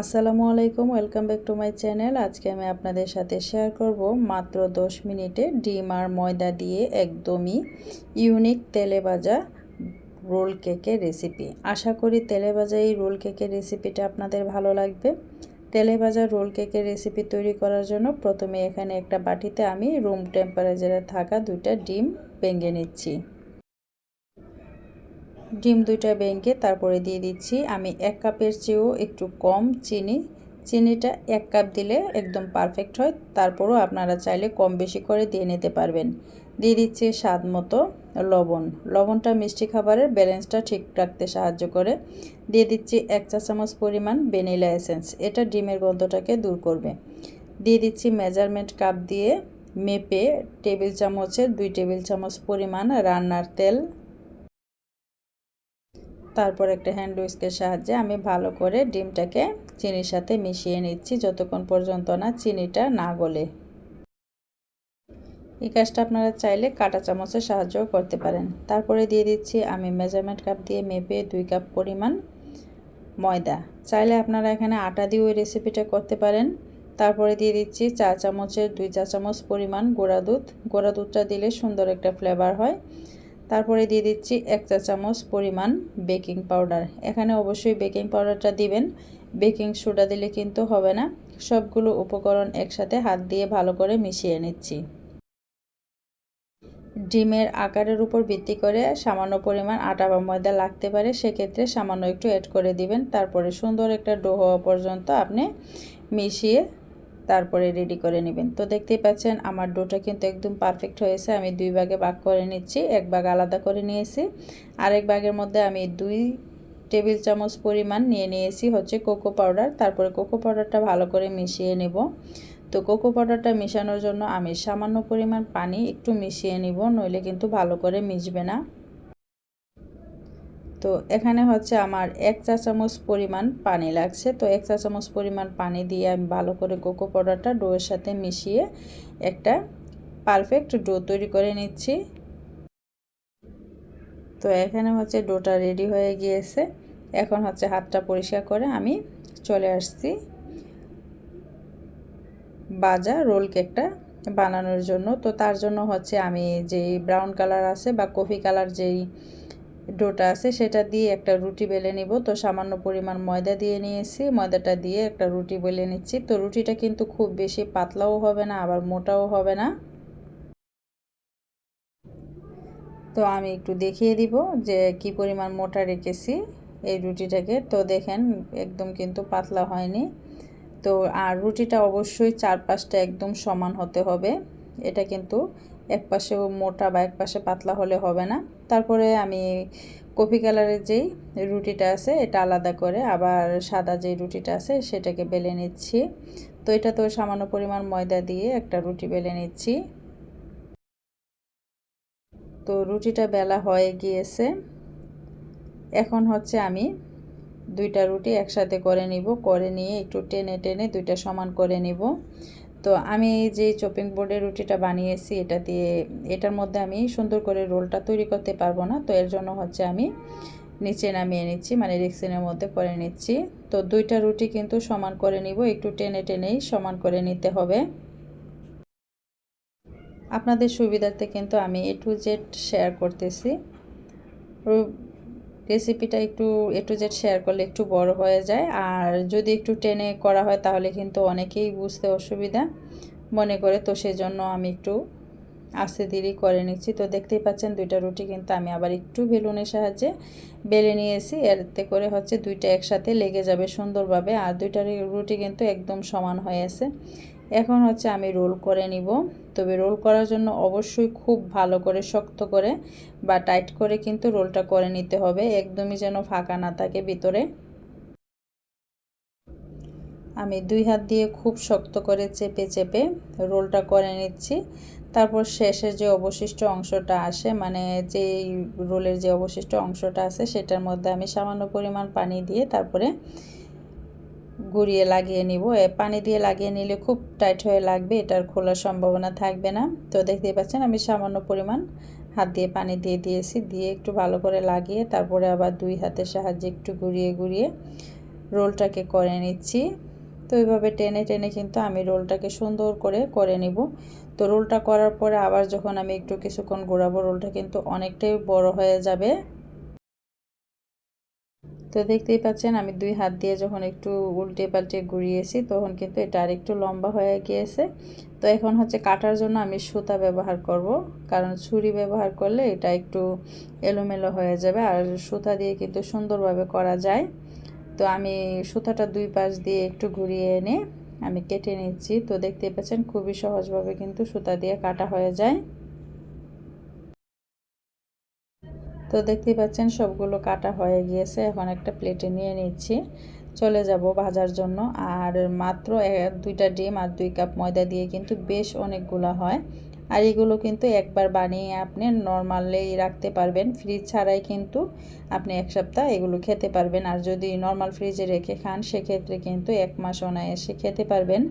আসসালামু আলাইকুম, welcome back to my channel. আজকে আমি আপনাদের সাথে শেয়ার করব মাত্র 10 মিনিটে ডিম আর ময়দা দিয়ে একদমই ইউনিক তেলে ভাজা রোল কেকের রেসিপি। আশা করি তেলে ভাজা এই রোল কেকের রেসিপিটা আপনাদের ভালো লাগবে। তেলে ভাজা রোল কেকের রেসিপি তৈরি করার জন্য প্রথমে এখানে একটা বাটিতে আমি রুম টেম্পারেচারে থাকা দুইটা ডিম ভেঙে নিচ্ছি। ডিম দুইটা ব্যাঙ্কে তারপরে দিয়ে দিচ্ছি। আমি এক কাপের চেয়েও একটু কম চিনি। চিনিটা এক কাপ দিলে একদম পারফেক্ট হয়। তারপরও আপনারা চাইলে কম বেশি করে দিয়ে নিতে পারবেন। দিয়ে দিচ্ছি স্বাদ মতো লবণ। লবণটা মিষ্টি খাবারের ব্যালেন্সটা ঠিক রাখতে সাহায্য করে। দিয়ে দিচ্ছি এক চা চামচ পরিমাণ ভ্যানিলা এসেন্স এটা ডিমের গন্ধটাকে দূর করবে। দিয়ে দিচ্ছি মেজারমেন্ট কাপ দিয়ে মেপে টেবিল চামচের দুই টেবিল চামচ পরিমাণ রান্নার তেল তারপর একটা হ্যান্ড উইস্কের সাহায্যে আমি ভালো করে ডিমটাকে চিনির সাথে মিশিয়ে নিচ্ছি যতক্ষণ পর্যন্ত না চিনিটা না গলে। এই কাজটা আপনারা চাইলে কাটা চামচের সাহায্যও করতে পারেন। তারপরে দিয়ে দিচ্ছি আমি মেজারমেন্ট কাপ দিয়ে মেপে দুই কাপ পরিমাণ ময়দা। চাইলে আপনারা এখানে আটা দিয়ে ওই রেসিপিটা করতে পারেন। তারপরে দিয়ে দিচ্ছি চা চামচের দুই চা চামচ পরিমাণ গোড়া দুধ। গোড়া দুধটা দিলে সুন্দর একটা ফ্লেভার হয়। তারপরে দিয়ে দিচ্ছি এক চা চামচ পরিমাণ বেকিং পাউডার। এখানে অবশ্যই বেকিং পাউডারটা দিবেন। বেকিং সোডা দিলে কিন্তু হবে না। সবগুলো উপকরণ একসাথে হাত দিয়ে ভালো করে মিশিয়ে নিচ্ছি। ডিমের আকারের উপর ভিত্তি করে সামান্য পরিমাণ আটা বা ময়দা লাগতে পারে, সেক্ষেত্রে সামান্য একটু অ্যাড করে দিবেন। তারপরে সুন্দর একটা ডো হওয়া পর্যন্ত আপনি মিশিয়ে তারপরে রেডি করে নেবেন। তো দেখতেই পাচ্ছেন আমার ডোটা কিন্তু একদম পারফেক্ট হয়েছে। আমি দুই ভাগে ভাগ করে নিচ্ছি। এক ভাগ আলাদা করে নিয়েছি। আরেক ভাগের মধ্যে আমি দুই টেবিল চামচ পরিমাণ নিয়ে নিয়েছি হচ্ছে কোকো পাউডার তারপরে কোকো পাউডারটা ভালো করে মিশিয়ে নেব। তো কোকো পাউডারটা মেশানোর জন্য আমি সামান্য পরিমাণ পানি একটু মিশিয়ে নিব। নইলে কিন্তু ভালো করে মিশবে না। তো এখানে হচ্ছে আমার এক চা চামচ পরিমাণ পানি লাগছে। তো এক চা চামচ পরিমাণ পানি দিয়ে আমি ভালো করে কোকো পাউডারটা ডোয়ের সাথে মিশিয়ে একটা পারফেক্ট ডো তৈরি করে নিচ্ছি। তো এখানে হচ্ছে ডোটা রেডি হয়ে গিয়েছে। এখন হচ্ছে হাতটা পরিষ্কার করে আমি চলে আসছি বাজা রোল কেকটা বানানোর জন্য। তো তার জন্য হচ্ছে আমি যেই ব্রাউন কালার আছে বা কফি কালার যেই ডোটা আছে, সেটা দিয়ে একটা রুটি বেলে নিব। তো সামান্য পরিমাণ ময়দা দিয়ে নিয়েছি, ময়দাটা দিয়ে একটা রুটি বেলে নিচ্ছি। তো রুটিটা কিন্তু খুব বেশি পাতলাও হবে না, আবার মোটাও হবে না। তো আমি একটু দেখিয়ে দিব যে কি পরিমাণ মোটা রেখেছি এই রুটিটাকে। তো দেখেন, একদম কিন্তু পাতলা হয়নি। তো আর রুটিটা অবশ্যই চার পাঁচটা একদম সমান হতে হবে। এটা কিন্তু এক পাশে মোটা বা এক পাশে পাতলা হলে হবে না। তারপরে আমি কফি কালারের যেই রুটিটা আছে, এটা আলাদা করে আবার সাদা যেই রুটিটা আছে, সেটাকে বেলে নিচ্ছি। তো এটা তো সামান্য পরিমাণ ময়দা দিয়ে একটা রুটি বেলে নিচ্ছি। তো রুটিটা বেলা হয়ে গিয়েছে। এখন হচ্ছে আমি দুইটা রুটি একসাথে করে নিব। করে নিয়ে একটু টেনে টেনে দুইটা সমান করে নিব। তো আমি যে চপিং বোর্ডের রুটিটা বানিয়েছি এটা দিয়ে এটার মধ্যে আমি সুন্দর করে রোলটা তৈরি করতে পারব না। তো এর জন্য হচ্ছে আমি নিচে নামিয়ে নিচ্ছি মানে রিক্সিনের মধ্যে করে নিচ্ছি। তো দুইটা রুটি কিন্তু সমান করে নিব, একটু টেনে টেনেই সমান করে নিতে হবে। আপনাদের সুবিধার্থে কিন্তু আমি এ টু জেড শেয়ার করতেছি। রেসিপিটা একটু এ টু জেড শেয়ার করলে একটু বড় হয়ে যায়। আর যদি একটু টেনে করা হয়, তাহলে কিন্তু অনেকেই বুঝতে অসুবিধা মনে করে। তো সেজন্য আমি একটু আস্তে ধীরে করে নিচ্ছি। তো দেখতেই পাচ্ছেন, দুইটা রুটি কিন্তু আমি আবার একটু বেলুনের সাহায্যে বেলে নিয়েছি। এতে করে হচ্ছে দুইটা একসাথে লেগে যাবে সুন্দরভাবে। আর দুইটা রুটি কিন্তু একদম সমান হয়ে হয়েছে এখন হচ্ছে আমি রোল করে নিব। তবে রোল করার জন্য অবশ্যই খুব ভালো করে শক্ত করে বা টাইট করে কিন্তু রোলটা করে নিতে হবে। একদমই যেন ফাঁকা না থাকে ভিতরে। আমি দুই হাত দিয়ে খুব শক্ত করে চেপে চেপে রোলটা করে নিচ্ছি। তারপর শেষের যে অবশিষ্ট অংশটা আসে মানে যে রোলের যে অবশিষ্ট অংশটা আছে, সেটার মধ্যে আমি সামান্য পরিমাণ পানি দিয়ে তারপরে গুড়িয়ে লাগিয়ে নিব। পানি দিয়ে লাগিয়ে নিলে খুব টাইট হয়ে লাগবে, এটার খোলার সম্ভাবনা থাকবে না। তো দেখতেই পাচ্ছেন, আমি সামান্য পরিমাণ হাত দিয়ে পানি দিয়ে দিয়েছি। দিয়ে একটু ভালো করে লাগিয়ে তারপরে আবার দুই হাতের সাহায্যে একটু গুড়িয়ে গুড়িয়ে রোলটাকে করে নিচ্ছি। তো এইভাবে টেনে টেনে কিন্তু আমি রোলটাকে সুন্দর করে করে নিব। তো রোলটা করার পরে আবার যখন আমি একটু কিছুক্ষণ ঘোরাবো রোলটা কিন্তু অনেকটাই বড় হয়ে যাবে। তো দেখতেই পাচ্ছেন, আমি দুই হাত দিয়ে যখন একটু উল্টে পাল্টে ঘুরিয়েছি, তখন কিন্তু এটা আর একটু লম্বা হয়ে গিয়েছে। তো এখন হচ্ছে কাটার জন্য আমি সুতা ব্যবহার করব, কারণ ছুরি ব্যবহার করলে এটা একটু এলোমেলো হয়ে যাবে আর সুতা দিয়ে কিন্তু সুন্দরভাবে করা যায়। তো আমি সুতাটা দুই পাশ দিয়ে একটু ঘুরিয়ে এনে আমি কেটে নিচ্ছি। তো দেখতেই পাচ্ছেন, খুবই সহজভাবে কিন্তু সুতা দিয়ে কাটা হয়ে যায়। তো দেখতেই পাচ্ছেন সবগুলো কাটা হয়ে গিয়েছে। এখন একটা প্লেটে নিয়ে নিচ্ছি। চলে যাব ভাজার জন্য। আর মাত্র দুইটা ডিম আর দুই কাপ ময়দা দিয়ে কিন্তু বেশ অনেকগুলো হয়। আর এগুলো কিন্তু একবার বানিয়ে আপনি নর্মালি রাখতে পারবেন। ফ্রিজ ছাড়াই কিন্তু আপনি এক সপ্তাহ এগুলো খেতে পারবেন। আর যদি নর্মাল ফ্রিজে রেখে খান, সেক্ষেত্রে কিন্তু এক মাস অনায়াসে খেতে পারবেন।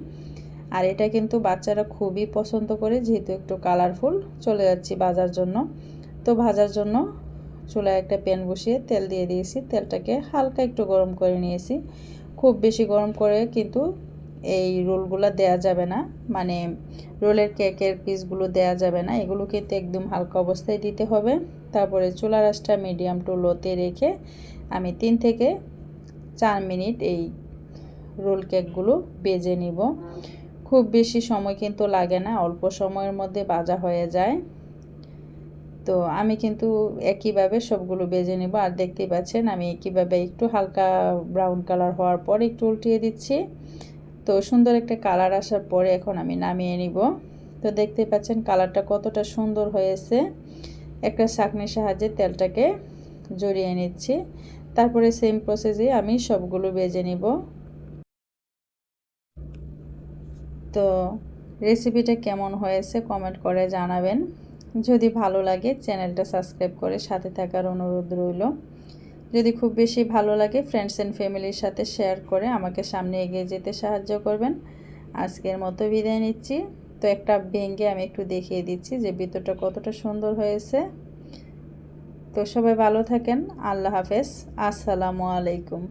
আর এটা কিন্তু বাচ্চারা খুবই পছন্দ করে, যেহেতু একটু কালারফুল চলে যাচ্ছি ভাজার জন্য। তো ভাজার জন্য চুলায় একটা প্যান বসিয়ে তেল দিয়ে দিয়েছি। তেলটাকে হালকা একটু গরম করে নিয়েছি। খুব বেশি গরম করে কিন্তু এই রোলগুলো দেয়া যাবে না। মানে রোলের কেকের পিসগুলো দেয়া যাবে না। এগুলো কিন্তু একদম হালকা অবস্থায় দিতে হবে। তারপরে চুলা রাসটা মিডিয়াম টু লোতে রেখে আমি তিন থেকে চার মিনিট এই রোল কেকগুলো বেজে নিব। খুব বেশি সময় কিন্তু লাগে না। অল্প সময়ের মধ্যে বাজা হয়ে যায়। তো আমি কিন্তু একইভাবে সবগুলো বেজে নেব। আর দেখতেই পাচ্ছেন আমি একইভাবে একটু হালকা ব্রাউন কালার হওয়ার পর একটু উল্টিয়ে দিচ্ছি। তো সুন্দর একটা কালার আসার পরে এখন আমি নামিয়ে নিব। তো দেখতেই পাচ্ছেন কালারটা কতটা সুন্দর হয়েছে। একটা চাকনির সাহায্যে তেলটাকে জড়িয়ে নিচ্ছি। তারপরে সেম প্রসেসে আমি সবগুলো বেজে নিব। তো রেসিপিটা কেমন হয়েছে কমেন্ট করে জানাবেন। যদি ভালো লাগে, চ্যানেলটা সাবস্ক্রাইব করে সাথে থাকার অনুরোধ রইল। যদি খুব বেশি ভালো লাগে ফ্রেন্ডস অ্যান্ড ফ্যামিলির সাথে শেয়ার করে আমাকে সামনে এগিয়ে যেতে সাহায্য করবেন। আজকের মতো বিদায় নিচ্ছি। তো একটা ভেঙ্গে আমি একটু দেখিয়ে দিচ্ছি যে ভিতরটা কতটা সুন্দর হয়েছে। তো সবাই ভালো থাকেন। আল্লাহ হাফেজ। আসসালামু আলাইকুম।